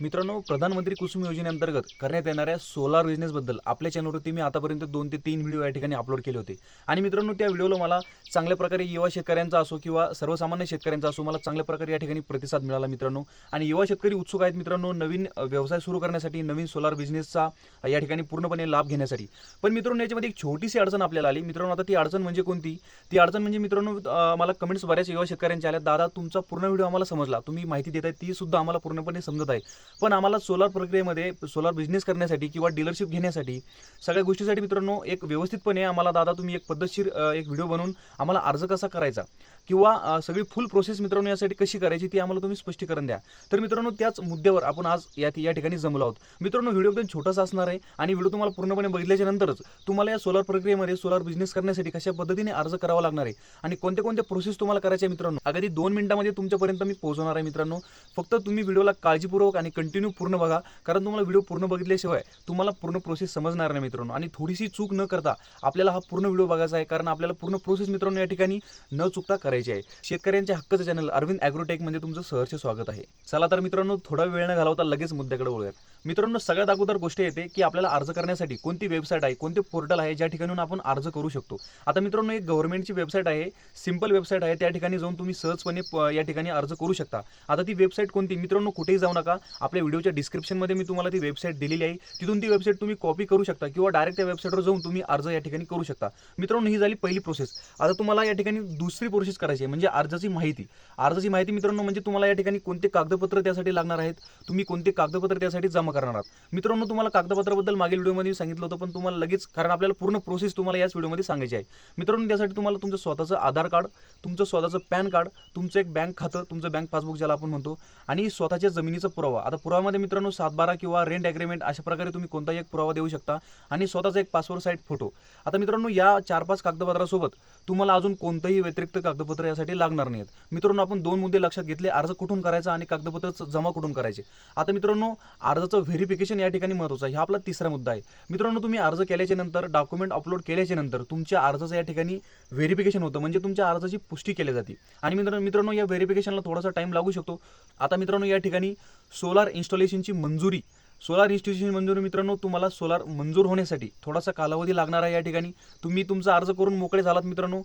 मित्रांनो प्रधानमंत्री कुसुम योजनेअंतर्गत करण्यात येणाऱ्या सोलार बिझनेसबद्दल आपल्या चॅनलवरती मी आतापर्यंत दोन ते तीन व्हिडिओ या ठिकाणी अपलोड केले होते. आणि मित्रांनो त्या व्हिडिओला मला चांगल्या प्रकारे युवा शेतकऱ्यांचा असो किंवा सर्वसामान्य शेतकऱ्यांचा असो मला चांगल्या प्रकारे या ठिकाणी प्रतिसाद मिळाला मित्रांनो. आणि युवा शेतकरी उत्सुक आहेत मित्रांनो नवीन व्यवसाय सुरू करण्यासाठी नवीन सोलार बिझनेसचा या ठिकाणी पूर्णपणे लाभ घेण्यासाठी. पण मित्रांनो याच्यामध्ये एक छोटीशी अडचण आपल्याला आली. मित्रांनो आता ती अडचण म्हणजे कोणती? ती अडचण म्हणजे मित्रांनो मला कमेंट्स बऱ्याच युवा शेतकऱ्यांच्या आल्या. दादा तुमचा पूर्ण व्हिडिओ आम्हाला समजला. तुम्ही माहिती देत आहे ती सुद्धा आम्हाला पूर्णपणे समजत आहे. पण आम्हाला सोलार प्रक्रियेमध्ये सोलार बिझनेस करण्यासाठी किंवा डीलरशिप घेण्यासाठी सगळ्या गोष्टीसाठी मित्रांनो एक व्यवस्थितपणे आम्हाला दादा तुम्ही एक पद्धतशीर एक व्हिडिओ बनवून आम्हाला अर्ज कसा करायचा? किंवा सगळी फुल प्रोसेस मित्रांनो यासाठी कशी करायची ती आम्हाला तुम्ही स्पष्टीकरण द्या. तर मित्रांनो त्याच मुद्द्यावर आपण आज या या ठिकाणी जमलो आहोत. मित्रांनो व्हिडिओ एकदम छोटासा असणार आहे आणि व्हिडिओ तुम्हाला पूर्णपणे बघितल्याच्या नंतरच तुम्हाला या सोलार प्रक्रियेमध्ये सोलार बिझनेस करण्यासाठी कशा पद्धतीने अर्ज करावा लागणार आहे आणि कोणत्या कोणत्या प्रोसेस तुम्हाला करायच्या मित्रांनो? अगदी दोन मिनिटामध्ये तुमच्यापर्यंत मी पोहोचवणार आहे मित्रांनो. फक्त तुम्ही व्हिडिओला काळजीपूर्वक आणि कंटिन्यू पूर्ण बघा. कारण तुम्हाला व्हिडिओ पूर्ण बघितल्याशिवाय तुम्हाला पूर्ण प्रोसेस समजणार नाही मित्रांनो. आणि थोडीशी चूक न करता आपल्याला हा पूर्ण व्हिडिओ बघायचा आहे. कारण आपल्याला पूर्ण प्रोसेस मित्रांनो या ठिकाणी न चुकता करायची आहे. शेतकऱ्यांच्या हक्काचं चॅनल अरविंद ॲग्रोटेक म्हणजे तुमचं सहर्ष स्वागत आहे. चला तर मित्रांनो थोडा वेळ न घालवता लगेच मुद्द्याकडे वळूयात. मित्रांनो सगळ्यात अगोदर गोष्ट येते की आपल्याला अर्ज करण्यासाठी कोणती वेबसाईट आहे कोणते पोर्टल आहे ज्या ठिकाणून आपण अर्ज करू शकतो. आता मित्रांनो एक गव्हर्नमेंटची वेबसाईट आहे सिंपल वेबसाईट आहे त्या ठिकाणी जाऊन तुम्ही सहजपणे प- या ठिकाणी अर्ज करू शकता. आता ती वेबसाईट कोणती? मित्रांनो कुठेही जाऊ नका. आपल्या व्हिडिओच्या डिस्क्रिप्शनमध्ये मी तुम्हाला ती वेबसाईट दिलेली आहे. तिथून ती वेबसाईट तुम्ही कॉपी करू शकता किंवा डायरेक्ट त्या वेबसाईटवर जाऊन तुम्ही अर्ज या ठिकाणी करू शकता. मित्रांनो ही झाली पहिली प्रोसेस आता तुम्हाला या ठिकाणी दुसरी प्रोसेस करायची आहे म्हणजे अर्जाची माहिती. अर्जाची माहिती मित्रांनो म्हणजे तुम्हाला या ठिकाणी कोणते कागदपत्र त्यासाठी लागणार आहेत? तुम्ही कोणते कागदपत्र त्यासाठी जमा करणार आहात. मित्रांनो तुम्हाला कागदपत्राबद्दल मागील व्हिडिओमध्ये सांगितलं होतं पण तुम्हाला लगेच कारण आपल्याला पूर्ण प्रोसेस तुम्हाला याच व्हिडिओमध्ये सांगायची आहे. मित्रांनो त्यासाठी तुम्हाला तुमचं स्वतःचं आधार कार्ड तुमचं स्वतःचं पॅन कार्ड तुमचं एक बँक खातं तुमचं बँक पासबुक ज्याला आपण म्हणतो आणि स्वतःच्या जमिनीचा पुरावा. आता पुराव्यामध्ये मित्रांनो सातबारा किंवा रेंट ॲग्रीमेंट अशा प्रकारे तुम्ही कोणताही एक पुरावा देऊ शकता आणि स्वतःचा एक पासपोर्ट साईट फोटो आता मित्रांनो या चार पाच कागदपत्रासोबत तुम्हाला अजून कोणतंही व्यतिरिक्त कागदपत्र यासाठी लागणार नाहीत. मित्रांनो आपण दोन मुद्दे लक्षात घेतले अर्ज कुठून करायचा आणि कागदपत्र जमा कुठून करायचे. आता मित्रांनो अर्जाचं व्हेरिफिकेशन या ठिकाणी महत्त्वाचं आहे. हा आपला तिसरा मुद्दा आहे. मित्रांनो तुम्ही अर्ज केल्याच्यानंतर डॉक्युमेंट अपलोड केल्याच्यानंतर तुमच्या अर्जाचं या ठिकाणी व्हेरिफिकेशन होतं. म्हणजे तुमच्या अर्जाची पुष्टी केली जाते. आणि मित्रांनो मित्रांनो या व्हेरिफिकेशनला थोडासा टाइम लागू शकतो. आता मित्रांनो या ठिकाणी सोलार इन्स्टॉलेशनची मंजुरी सोलार इन्स्टिट्यूशन मंजूर मित्रांनो तुम्हाला सोलार मंजूर होण्यासाठी थोडासा कालावधी लागणार आहे या ठिकाणी. तुम्ही तुमचा अर्ज करून मोकळे झालात मित्रांनो.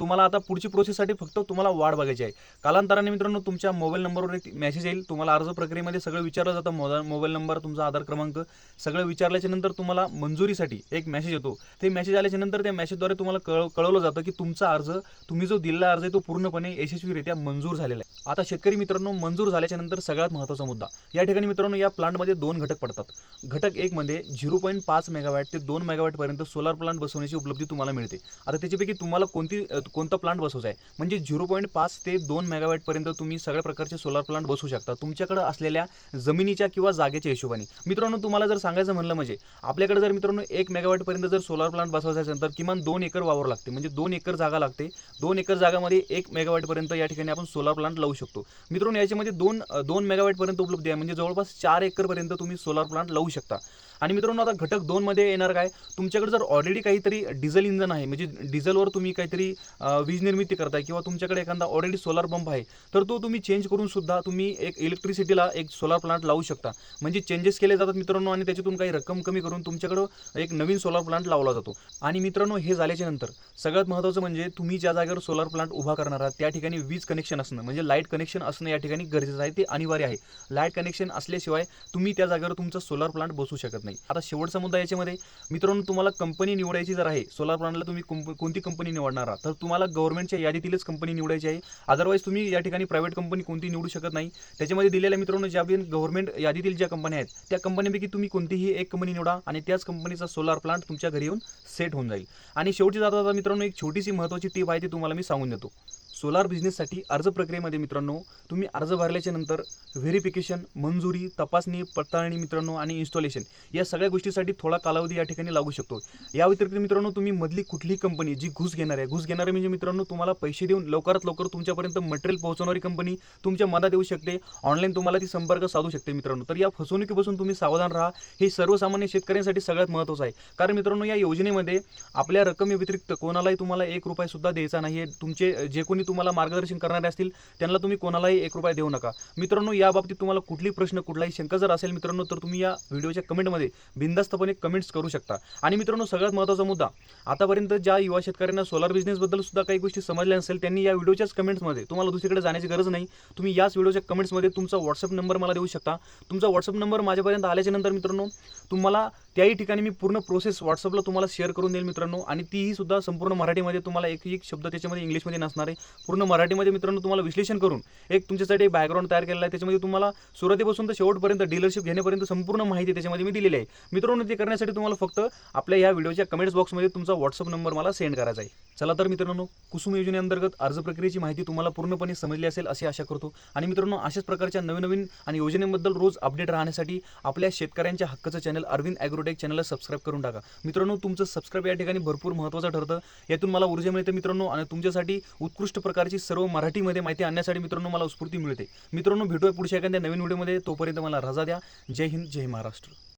तुम्हाला आता पुढची प्रोसेससाठी फक्त तुम्हाला वाढ बघायची आहे. कालांतराने मित्रांनो तुमच्या मोबाईल नंबरवर एक मेसेज येईल. तुम्हाला अर्ज प्रक्रियेमध्ये सगळं विचारलं जातं. मोबाईल मोबाईल नंबर तुमचा आधार क्रमांक सगळं विचारल्याच्या नंतर तुम्हाला मंजुरीसाठी एक मेसेज येतो. ते मेसेज आल्याच्यानंतर त्या मेसेजद्वारे तुम्हाला कळ कळवलं जातं की तुमचा अर्ज तुम्ही जो दिलेला अर्ज आहे तो पूर्णपणे यशस्वीरित्या मंजूर झालेला आहे. आता शेतकरी मित्रांनो मंजूर झाल्याच्यानंतर सगळ्यात महत्त्वाचा मुद्दा. या ठिकाणी मित्रांनो या प्लांटमध्ये दोन घटक पडतात. घटक एक मध्ये झिरो पॉईंट पाच मेगावॅट ते दोन मेगावॅट पर्यंत सोलार प्लांट बसवण्याची उपलब्धी तुम्हाला मिळते. आता त्याच्यापैकी तुम्हाला कोणती कोणता प्लांट बसवायचा आहे? म्हणजे झिरो पॉईंट पाच ते दोन मेगावॅट पर्यंत तुम्ही सगळ्या प्रकारचे सोलार प्लांट बसवू शकता. तुमच्याकडे असलेल्या जमिनीच्या किंवा जागेच्या हिशोबाने. मित्रांनो तुम्हाला जर सांगायचं म्हणलं म्हणजे आपल्याकडे जर मित्रांनो एक मेगावॅट पर्यंत जर सोलार प्लांट बसवायचा असेल तर किमान दोन एकर वावर लागते. म्हणजे दोन एकर जागा लागते. दोन एकर जागामध्ये एक मेगावॅट पर्यंत या ठिकाणी आपण सोलार प्लांट लावू शकतो. मित्रांनो याच्यामध्ये दोन दोन मेगावॅट पर्यंत उपलब्ध आहे. म्हणजे जवळपास चार एकर पर्यंत तुम्ही सोलार प्लांट लावू शकता. आणि मित्रांनो आता घटक दोन मध्ये येणार काय? तुमच्याकडे जर ऑलरेडी काहीतरी डिझेल इंजन आहे म्हणजे डिझेलवर तुम्ही काहीतरी वीज निर्मिती करताय किंवा तुमच्याकडे एखादा ऑलरेडी सोलार पंप आहे तर तो तुम्ही चेंज करून सुद्धा तुम्ही एक इलेक्ट्रिसिटीला एक सोलार प्लांट लावू शकता. म्हणजे चेंजेस केले जातात मित्रांनो आणि त्याच्यातून काही रक्कम कमी करून तुमच्याकडं एक नवीन सोलार प्लांट लावला जातो. आणि मित्रांनो हे झाल्याच्यानंतर सगळ्यात महत्त्वाचं म्हणजे तुम्ही ज्या जागेवर सोलार प्लांट उभा करणार आहात त्या ठिकाणी वीज कनेक्शन असणं म्हणजे लाइट कनेक्शन असणं या ठिकाणी गरजेचं आहे ते अनिवार्य आहे. लाइट कनेक्शन असल्याशिवाय तुम्ही त्या जागेवर तर तुमचा सोलार प्लांट बसू शकत नाही. आता शेवटचा मुद्दा याच्यामध्ये मित्रांनो तुम्हाला कंपनी निवडायची जर आहे सोलार प्लांटला तुम्ही कोणती कंपनी निवडणार आहात? तर तुम्हाला गव्हर्नमेंटच्या यादीतीलच कंपनी निवडायची आहे. अदरवाईज तुम्ही या ठिकाणी प्रायव्हेट कंपनी कोणती निवडू शकत नाही. त्याच्यामध्ये दिलेल्या मित्रांनो ज्या गव्हर्नमेंट यादीतील ज्या कंपन्या आहेत त्या कंपनीपैकी तुम्ही कोणतीही एक कंपनी निवडा आणि त्याच कंपनीचा सोलार प्लांट तुमच्या घरी येऊन सेट होऊन जाईल. आणि शेवटी जाता जाता मित्रांनो एक छोटीशी महत्त्वाची टीप आहे ती तुम्हाला मी सांगून देतो. सोलार बिझनेससाठी अर्ज प्रक्रियेमध्ये मित्रांनो तुम्ही अर्ज भरल्याच्या नंतर व्हेरिफिकेशन मंजुरी तपासणी पडताळणी मित्रांनो आणि इन्स्टॉलेशन या सगळ्या गोष्टीसाठी थोडा कालावधी या ठिकाणी लागू शकतो. या व्यतिरिक्त मित्रांनो तुम्ही मधली कुठलीही कंपनी जी घुस घेणार आहे घुस घेणारी म्हणजे मित्रांनो तुम्हाला पैसे देऊन लवकरात लवकर तुमच्यापर्यंत मटेरियल पोहोचवणारी कंपनी तुमच्या मदत देऊ शकते ऑनलाईन तुम्हाला ती संपर्क साधू शकते मित्रांनो. तर या फसवणुकीपासून तुम्ही सावधान राहा हे सर्वसामान्य शेतकऱ्यांसाठी सगळ्यात महत्त्वाचं आहे. कारण मित्रांनो या योजनेमध्ये आपल्या रकमेव्यतिरिक्त कोणालाही तुम्हाला एक रुपयासुद्धा द्यायचा नाही आहे तुमचे जे कोणी तुम्हाला मार्गदर्शन करणारे असतील त्यांना तुम्ही कोणालाही एक रुपया देऊ नका. मित्रांनो या बाबतीत तुम्हाला कुठली प्रश्न कुठलाही शंका जर असेल मित्रांनो तर तुम्ही या व्हिडिओच्या कमेंटमध्ये बिंदास्तपणे कमेंट्स करू शकता. आणि मित्रांनो सगळ्यात महत्त्वाचा मुद्दा आतापर्यंत ज्या युवा शेतकऱ्यांना सोलार बिझनेसबद्दल सुद्धा काही गोष्टी समजल्या नसेल त्यांनी या व्हिडिओच्याच कमेंट्समध्ये तुम्हाला दुसरीकडे जाण्याची गरज नाही तुम्ही याच व्हिडिओच्या कमेंट्समध्ये तुमचा व्हॉट्सअप नंबर मला देऊ शकता. तुमचा व्हॉट्सअप नंबर माझ्यापर्यंत आल्याच्यानंतर मित्रांनो तुम्हाला त्याही ठिकाणी मी पूर्ण प्रोसेस व्हॉट्सअपला तुम्हाला शेअर करून देईल मित्रांनो. आणि तीही सुद्धा संपूर्ण मराठीमध्ये तुम्हाला एक एक शब्द त्याच्यामध्ये इंग्लिशमध्ये नसणार आहे. पूर्ण मराठीमध्ये मित्रांनो तुम्हाला विश्लेषण करून एक तुमच्यासाठी एक बॅकग्राऊंड तयार केलेला आहे. त्याच्यामध्ये तुम्हाला सुरुवातीपासून तर शेवटपर्यंत डीलरशिप घेण्यापर्यंत संपूर्ण माहिती त्याच्यामध्ये मी दिलेली आहे. मित्रांनो ते करण्यासाठी तुम्हाला फक्त आपल्या या व्हिडिओच्या कमेंट्स बॉक्समध्ये तुमचा व्हॉट्सअप नंबर मला सेंड करायचा आहे. चला तर मित्रांनो कुसुम योजनेअंतर्गत अर्ज प्रक्रियेची माहिती तुम्हाला पूर्णपणे समजली असेल अशी आशा करतो. आणि मित्रांनो अशाच प्रकारच्या नवीन नवीन आणि योजनेबद्दल रोज अपडेट राहण्यासाठी आपल्या शेतकऱ्यांच्या हक्काचं चॅनल अरविंद ॲग्रोटेक चॅनलला सबस्क्राईब करून टाका. मित्रांनो तुमचं सबस्क्राईब या ठिकाणी भरपूर महत्त्वाचं ठरतं. यातून मला ऊर्जा मिळते मित्रांनो आणि तुमच्यासाठी उत्कृष्ट प्रकारची सर्व मराठीमध्ये माहिती आणण्यासाठी मित्रांनो मला उत्स्फूर्ती मिळते. मित्रांनो भेटूया पुढच्या एखाद्या नवीन व्हिडिओमध्ये तोपर्यंत मला रजा द्या. जय हिंद जय महाराष्ट्र.